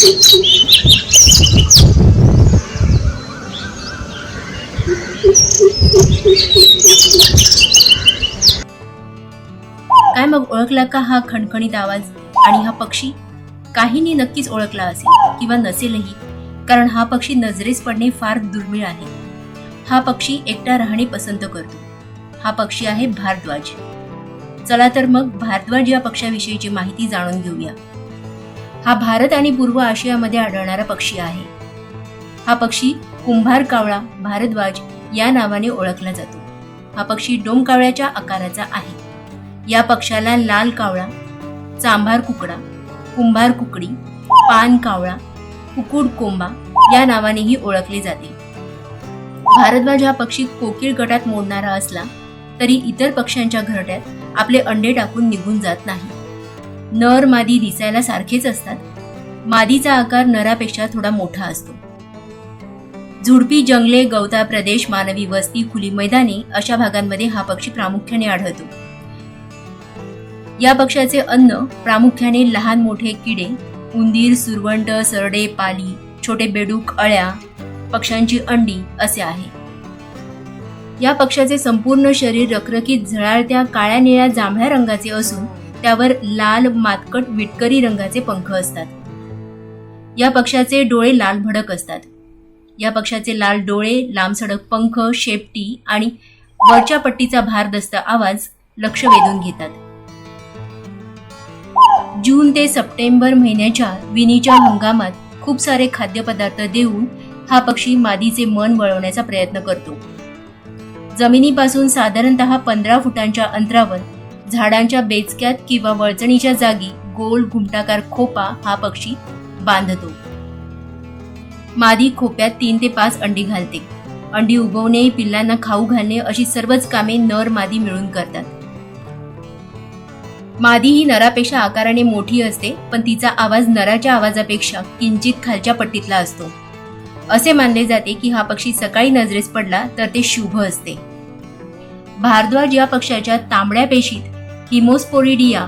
काय मग ओळखला का हा खणखणीत आवाज? आणि हा पक्षी? काहींनी नक्कीच ओळखला असेल किंवा नसेलही कारण हा पक्षी नजरेस पडणे फार दुर्मिळ आहे. हा पक्षी एकटा राहणे पसंत करतो. हा पक्षी आहे भारद्वाज. चला तर मग भारद्वाज या पक्षाविषयीची माहिती जाणून घेऊया. हा भारत आणि पूर्व आशियामध्ये आढळणारा पक्षी आहे. हा पक्षी कुंभार कावळा भारद्वाज या नावाने ओळखला जातो. हा पक्षी डोमकावळ्याच्या आकाराचा आहे. या पक्षाला लाल कावळा चांभार कुकडा कुंभार कुकडी पान कावळा कुकुड कोंबा या नावानेही ओळखले जाते. भारद्वाज हा पक्षी कोकिळ गटात मोडणारा असला तरी इतर पक्ष्यांच्या घरट्यात आपले अंडे टाकून निघून जात नाही. नर मादी दिसायला सारखेच असतात. मादीचा आकार नरापेक्षा थोडा मोठा असतो. झुडपी जंगले गवता प्रदेश मानवी वस्ती खुली मैदाने अशा भागांमध्ये हा पक्षी प्रामुख्याने आढळतो. या पक्षाचे अन्न प्रामुख्याने लहान मोठे किडे उंदीर सुरवंट सरडे पाली छोटे बेडूक अळ्या पक्ष्यांची अंडी असे आहे. या पक्षाचे संपूर्ण शरीर रखरखीत झळाळत्या काळ्या निळ्या जांभळ्या रंगाचे असून त्यावर लाल मातकट विटकरी रंगाचे पंख असतात. या पक्षाचे डोळे लाल भडक असतात. या पक्षाचे लाल डोळे लांबसडक पंख शेपटी आणि वरच्या पट्टीचा भारदस्त आवाज लक्ष वेधून घेतात. जून ते सप्टेंबर महिन्याच्या विणीच्या हंगामात खूप सारे खाद्यपदार्थ देऊन हा पक्षी मादीचे मन वळवण्याचा प्रयत्न करतो. जमिनीपासून साधारणतः पंधरा फुटांच्या अंतरावर झाडांच्या बेचक्यात किंवा वळचणीच्या जागी गोल घुमटाकार खोपा हा पक्षी बांधतो. मादी खोप्यात तीन ते पाच अंडी घालते. अंडी उगवणे पिल्लांना खाऊ घालणे अशी सर्वच कामे नर मादी मिळून करतात. मादी ही नरापेक्षा आकाराने मोठी असते पण तिचा आवाज नराच्या आवाजापेक्षा किंचित खालच्या पट्टीतला असतो. असे मानले जाते की हा पक्षी सकाळी नजरेस पडला तर ते शुभ असते. भारद्वाज या पक्षाच्या तांबड्या पेशीत हिमोस्पोरिडिया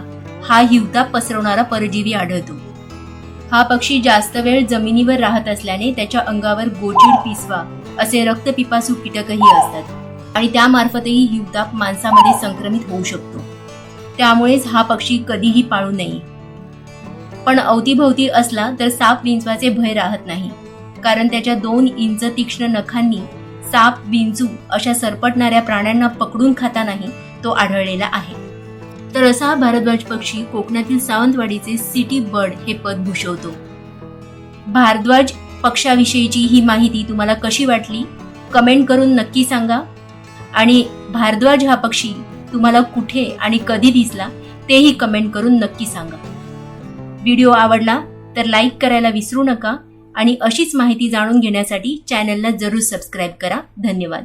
हा हिवताप पसरवणारा परजीवी आढळतो. हा पक्षी जास्त वेळ जमिनीवर राहत असल्याने त्याच्या अंगावर गोचिड पिसवा असे रक्तपिपासू कीटकही असतात आणि त्यामार्फतही हिवताप माणसामध्ये संक्रमित होऊ शकतो. त्यामुळेच हा पक्षी कधीही पाळू नये. पण अवतीभवती असला तर साप विंचवाचे भय राहत नाही कारण त्याच्या दोन इंच तीक्ष्ण नखांनी साप विंचू अशा सरपटणाऱ्या प्राण्यांना पकडून खातानाही तो आढळलेला आहे. तर असा भारद्वाज पक्षी कोकणातील सावंतवाडीचे सिटी बर्ड हे पद भूषवतो. भारद्वाज पक्षाविषयीची ही माहिती तुम्हाला कशी वाटली? कमेंट करून नक्की सांगा. आणि भारद्वाज हा पक्षी तुम्हाला कुठे आणि कधी दिसला तेही कमेंट करून नक्की सांगा. व्हिडिओ आवडला तर लाईक करायला विसरू नका आणि अशीच माहिती जाणून घेण्यासाठी चॅनलला जरूर सबस्क्राईब करा. धन्यवाद.